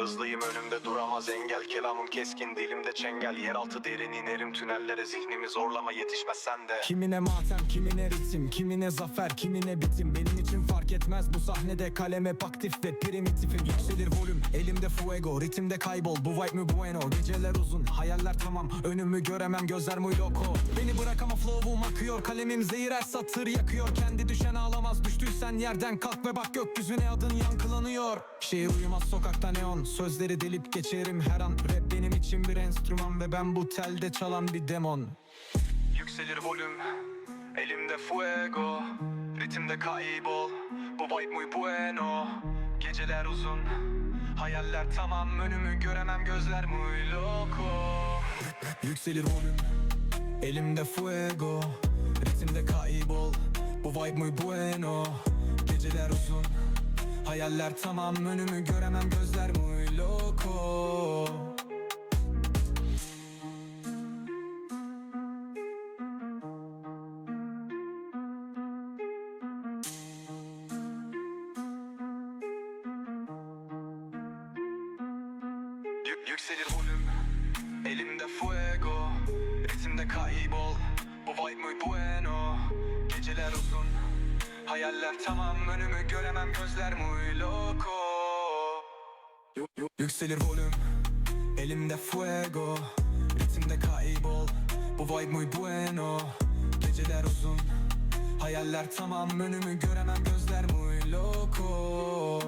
Hızlıyım önümde duramaz engel. Kelamım keskin dilimde çengel. Yeraltı derin inerim tünellere. Zihnimi zorlama yetişmezsen de Kimine matem, kimine ritim, kimine zafer, kimine bitim. Benim için fark etmez bu sahnede kalem hep aktif ve primitifim. Yükselir volüm, elimde fuego, ritimde kaybol. Bu vibe mi bueno, geceler uzun, hayaller tamam. Önümü göremem, gözler muy loco. Beni bırak ama flow'um akıyor. Kalemim zehir her satır yakıyor. Kendi düşen ağlamaz, düştüysen yerden kalk ve bak gökyüzüne adın yankılanıyor Şehir uyumaz sokakta neon, sözleri delip geçerim her an. Rap benim için bir enstrüman ve ben bu telde çalan bir demon. Yükselir volüm Elimde fuego Ritimde kaybol. Bu vibe muy bueno Geceler uzun. Hayaller tamam Önümü göremem gözler muy loco. Yükselir volüm Elimde fuego Ritimde kaybol. Bu vibe muy bueno Hayaller tamam önümü göremem gözler muy loco Yük- Yükselir volüm Elimde fuego Ritimde kaybol. Bu vibe muy bueno Geceler uzun Hayaller tamam Önümü göremem gözler muy loco Yükselir volüm Elimde fuego Ritimde kaybol. Bu vibe muy bueno Geceler uzun. Hayaller tamam önümü göremem gözler muy loco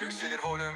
Yükselir volüm